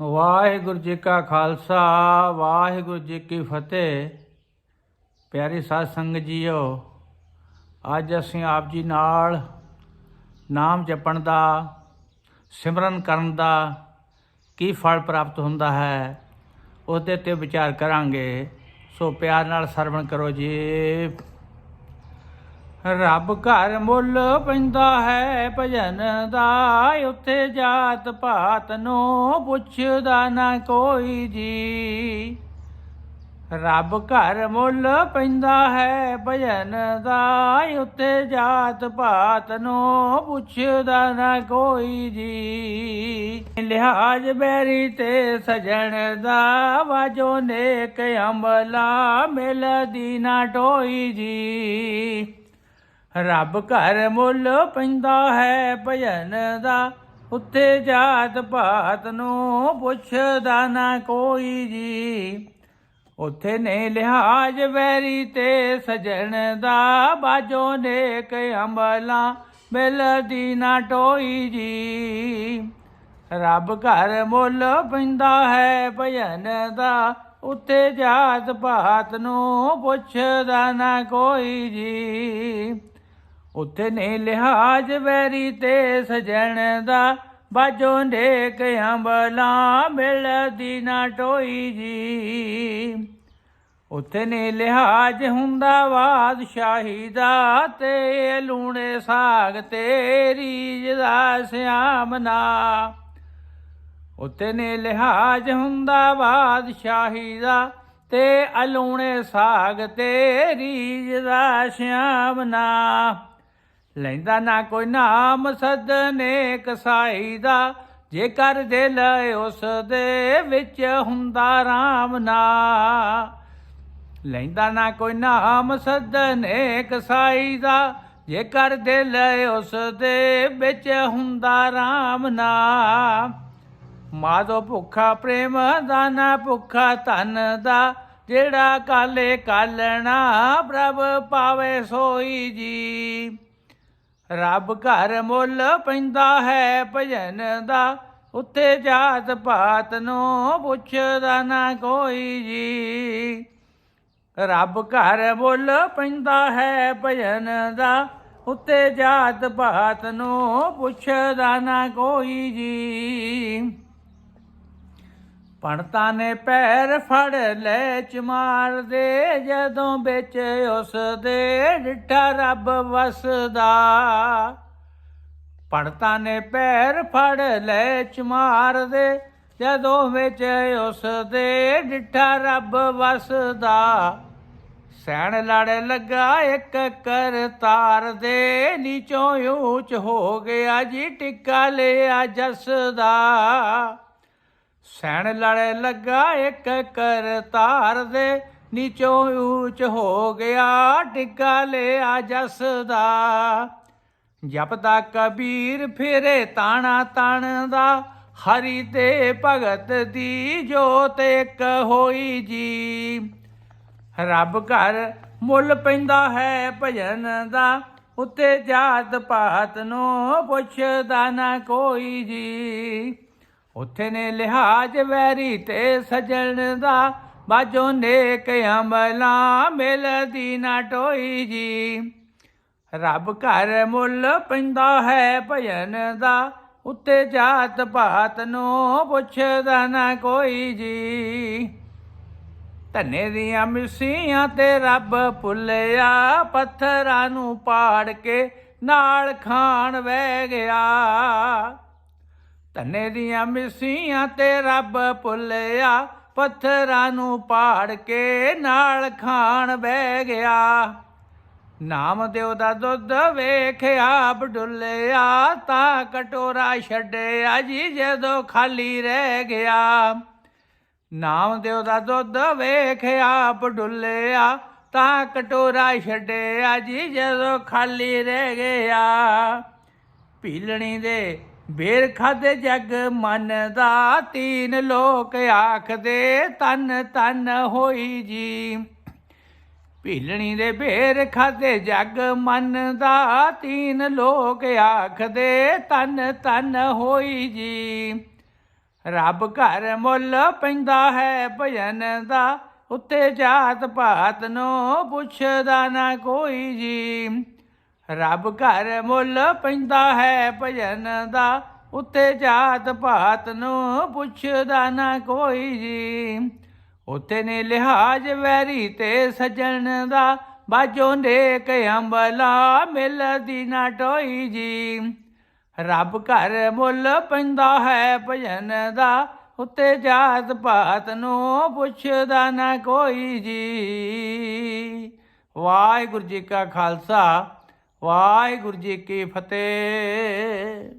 ਵਾਹਿਗੁਰੂ ਜੀ ਕਾ ਖਾਲਸਾ, ਵਾਹਿਗੁਰੂ ਜੀ ਕੀ ਫਤਿਹ। ਪਿਆਰੀ ਸਾਧ ਸੰਗਤ ਜੀਓ, ਅੱਜ ਅਸੀਂ ਆਪ ਜੀ ਨਾਲ ਨਾਮ ਜਪਣ ਦਾ, ਸਿਮਰਨ ਕਰਨ ਦਾ ਕੀ ਫਲ ਪ੍ਰਾਪਤ ਹੁੰਦਾ ਹੈ, ਉਹਦੇ ਤੇ ਵਿਚਾਰ ਕਰਾਂਗੇ। ਸੋ ਪਿਆਰ ਨਾਲ ਸਰਵਣ ਕਰੋ ਜੀ। ਰੱਬ ਘਰ ਮੁੱਲ ਪੈਂਦਾ ਹੈ, ਭਜਨ ਦਾ ਉੱਥੇ ਜਾਤ ਪਾਤ ਨੂੰ ਪੁੱਛਦਾ ਨਾ ਕੋਈ ਜੀ। ਰੱਬ ਘਰ ਮੁੱਲ ਪੈਂਦਾ ਹੈ, ਭਜਨ ਦਾ ਉੱਥੇ ਜਾਤ ਪਾਤ ਨੂੰ ਪੁੱਛਦਾ ਨਾ ਕੋਈ ਜੀ। ਲਿਹਾਜ ਬੈਰੀ ਤੇ ਸਜਣ ਦਾ ਵਾਜੋ ਨੇਕ ਅੰਬਲਾ ਮਿਲਦੀ ਨਾ ਟੋਈ ਜੀ। ਰੱਬ ਘਰ ਮੁੱਲ ਪੈਂਦਾ ਹੈ, ਭਜਨ ਦਾ ਉੱਥੇ ਜਾਤ ਪਾਤ ਨੂੰ ਪੁੱਛਦਾ ਨਾ ਕੋਈ ਜੀ। ਉੱਥੇ ਨੇ ਲਿਹਾਜ ਵੈਰੀ ਤੇ ਸਜਣ ਦਾ ਬਾਜੋ ਨੇ ਨੇਕ ਅੰਬਲਾ ਮਿਲਦੀ ਨਾ ਟੋਈ ਜੀ। ਰੱਬ ਘਰ ਮੁੱਲ ਪੈਂਦਾ ਹੈ, ਭਜਨ ਦਾ ਉੱਥੇ ਜਾਤ ਪਾਤ ਨੂੰ ਪੁੱਛਦਾ ਨਾ ਕੋਈ ਜੀ। ਉੱਥੇ ਨੇ ਲਿਹਾਜ ਵੈਰੀ ਤੇ ਸਜਣ ਦਾ ਬਾਜੋ ਨੇਕ ਅੰਬਲਾ ਮਿਲਦੀ ਨਾ ਟੋਈ ਜੀ। ਉੱਥੇ ਨੇ ਲਿਹਾਜ ਹੁੰਦਾ ਬਾਦਸ਼ਾਹੀ ਦਾ, ਤੇ ਲੂਣੇ ਸਾਗ ਤੇਰੀ ਜਦਾ ਸਿਆਮਨਾ। ਉੱਤੇ ਨੇ ਲਿਹਾਜ ਹੁੰਦਾ ਬਾਦਸ਼ਾਹੀ ਦਾ, ਤੇ ਅਲੂਣੇ ਸਾਗ ਤੇਰੀ ਜਦਾ ਸ਼ਾਮਨਾ ਲੈਂਦਾ ਨਾ ਕੋਈ ਨਾਮ ਸਦਨੇ ਕਸਾਈ ਦਾ। ਜੇ ਕਰ ਦਿਲ ਉਸ ਦੇ ਵਿੱਚ ਹੁੰਦਾ ਰਾਮ ਨਾ। ਲੈਂਦਾ ਨਾ ਕੋਈ ਨਾਮ ਸਦਨੇ ਕਸਾਈ ਦਾ। ਜੇ ਕਰ ਦਿਲ ਉਸ ਦੇ ਵਿੱਚ ਹੁੰਦਾ ਰਾਮ ਨਾ। ਮਾਦੋ ਭੁੱਖਾ ਪ੍ਰੇਮ ਦਾ ਨਾ ਭੁੱਖਾ ਧਨ ਦਾ। ਜਿਹੜਾ ਕਾਲੇ ਕਾਲਣਾ ਪ੍ਰਭ ਪਾਵੇ ਸੋਈ ਜੀ। ਰੱਬ ਘਰ ਮੁੱਲ ਪੈਂਦਾ ਹੈ ਭਜਨ ਦਾ, ਉੱਤੇ ਜਾਤ ਪਾਤ ਨੂੰ ਪੁੱਛਦਾ ਨਾ ਕੋਈ ਜੀ। ਰੱਬ ਘਰ ਮੁੱਲ ਪੈਂਦਾ ਹੈ ਭਜਨ ਦਾ, ਉੱਤੇ ਜਾਤ ਪਾਤ ਨੂੰ ਪੁੱਛਦਾ ਨਾ ਕੋਈ ਜੀ। ਪਣਤਾ ਨੇ ਪੈਰ ਫੜ ਲੈ ਚਮਾਰ ਦੇ ਜਦੋਂ ਵਿੱਚ ਉਸ ਦੇ ਡਿੱਠਾ ਰੱਬ ਵਸਦਾ। ਪਣਤਾ ਨੇ ਪੈਰ ਫੜ ਲੈ ਚਮਾਰ ਦੇ ਜਦੋਂ ਵਿੱਚ ਉਸ ਦੇ ਡਿੱਠਾ ਰੱਬ ਵਸਦਾ। ਸੈਣ ਲੜ ਲੱਗਾ ਇੱਕ ਕਰਤਾਰ ਦੇ, ਨੀਚੋਂ ਉੱਚ ਹੋ ਗਿਆ ਜੀ ਟਿੱਕਾ ਲਿਆ ਜਸ ਦਾ ਸੈਣ ਲੜੇ ਲੱਗਾ ਇੱਕ ਕਰਤਾਰ ਦੇ, ਨੀਚੋਂ ਉੱਚ ਹੋ ਗਿਆ ਟਿੱਕਾ ਲਿਆ ਜਸ ਦਾ। ਜਪਦਾ ਕਬੀਰ ਫਿਰੇ ਤਾਣਾ ਤਣ ਦਾ, ਹਰੀ ਤੇ ਭਗਤ ਦੀ ਜੋਤ ਇੱਕ ਹੋਈ ਜੀ। ਰੱਬ ਘਰ ਮੁੱਲ ਪੈਂਦਾ ਹੈ ਭਜਨ ਦਾ, ਉੱਤੇ ਜਾਤ ਪਾਤ ਨੂੰ ਪੁੱਛਦਾ ਨਾ ਕੋਈ ਜੀ। ਉੱਥੇ ਨੇ ਲਿਹਾਜ ਵੈਰੀ ਤੇ ਸਜਣ ਦਾ ਬਾਜੋ ਨੇਕ ਅਮਲਾ ਮਿਲਦੀ ਨਾ ਟੋਈ ਜੀ। ਰੱਬ ਘਰ ਮੁੱਲ ਪੈਂਦਾ ਹੈ ਭਜਨ ਦਾ, ਉੱਤੇ ਜਾਤ ਪਾਤ ਨੂੰ ਪੁੱਛਦਾ ਨਾ ਕੋਈ ਜੀ। ਧੰਨੇ ਦੀਆਂ ਮਿਸੀਆਂ ਤੇ ਰੱਬ ਭੁੱਲਿਆ ਪੱਥਰਾਂ ਨੂੰ ਪਾੜ ਕੇ ਨਾਲ ਖਾਣ ਵਹਿ ਗਿਆ। ਧੰਨੇ ਦੀਆਂ ਮਿਸੀਆਂ ਤੇ ਰੱਬ ਭੁੱਲਿਆ, ਪੱਥਰਾਂ ਨੂੰ ਪਾੜ ਕੇ ਨਾਲ ਖਾਣ ਬਹਿ ਗਿਆ। ਨਾਮ ਦਿਓ ਦਾ ਦੁੱਧ ਵੇਖਿਆ ਆਪ ਬਡੁੱਲਿਆ, ਤਾਂ ਕਟੋਰਾ ਛੱਡਿਆ ਜੀ, ਜਦੋਂ ਖਾਲੀ ਰਹਿ ਗਿਆ। ਨਾਮ ਦਿਓ ਦਾ ਦੁੱਧ ਵੇਖਿਆ ਆਪ ਬਡੁੱਲਿਆ, ਤਾਂ ਕਟੋਰਾ ਛੱਡਿਆ ਜੀ, ਜਦੋਂ ਖਾਲੀ ਰਹਿ ਗਿਆ। ਪੀਲਣੀ ਦੇ ਬੇਰ ਖਾਦੇ ਜਗ ਮਨ ਦਾ, ਤੀਨ ਲੋਕ ਆਖਦੇ ਤਨ ਤਨ ਹੋਈ ਜੀ। ਭੀਲਣੀ ਦੇ ਬੇਰ ਖਾਦੇ ਜਗ ਮਨ ਦਾ, ਤੀਨ ਲੋਕ ਆਖਦੇ ਤਨ ਤਨ ਹੋਈ ਜੀ। ਰੱਬ ਘਰ ਮੁੱਲ ਪੈਂਦਾ ਹੈ ਭਜਨ ਦਾ, ਉੱਤੇ ਜਾਤ ਪਾਤ ਨੂੰ ਪੁੱਛਦਾ ਨਾ ਕੋਈ ਜੀ। ਰੱਬ ਘਰ ਮੁੱਲ ਪੈਂਦਾ ਹੈ ਭਜਨ ਦਾ, ਉੱਤੇ ਜਾਤ ਪਾਤ ਨੂੰ ਪੁੱਛਦਾ ਨਾ ਕੋਈ ਜੀ। ਉਤੇ ਨੇ ਲਿਹਾਜ ਵੈਰੀ ਤੇ ਸਜਣ ਦਾ ਬਾਜੋ ਨੇਕ ਅੰਬਲਾ ਮਿਲਦੀ ਨਾ ਟੋਈ ਜੀ। ਰੱਬ ਘਰ ਮੁੱਲ ਪੈਂਦਾ ਹੈ ਭਜਨ ਦਾ, ਉੱਤੇ ਜਾਤ ਪਾਤ ਨੂੰ ਪੁੱਛਦਾ ਨਾ ਕੋਈ ਜੀ। ਵਾਹਿਗੁਰੂ ਜੀ ਕਾ ਖਾਲਸਾ। ਵਾਹਿਗੁਰੂ ਜੀ ਕੀ ਫਤਿਹ।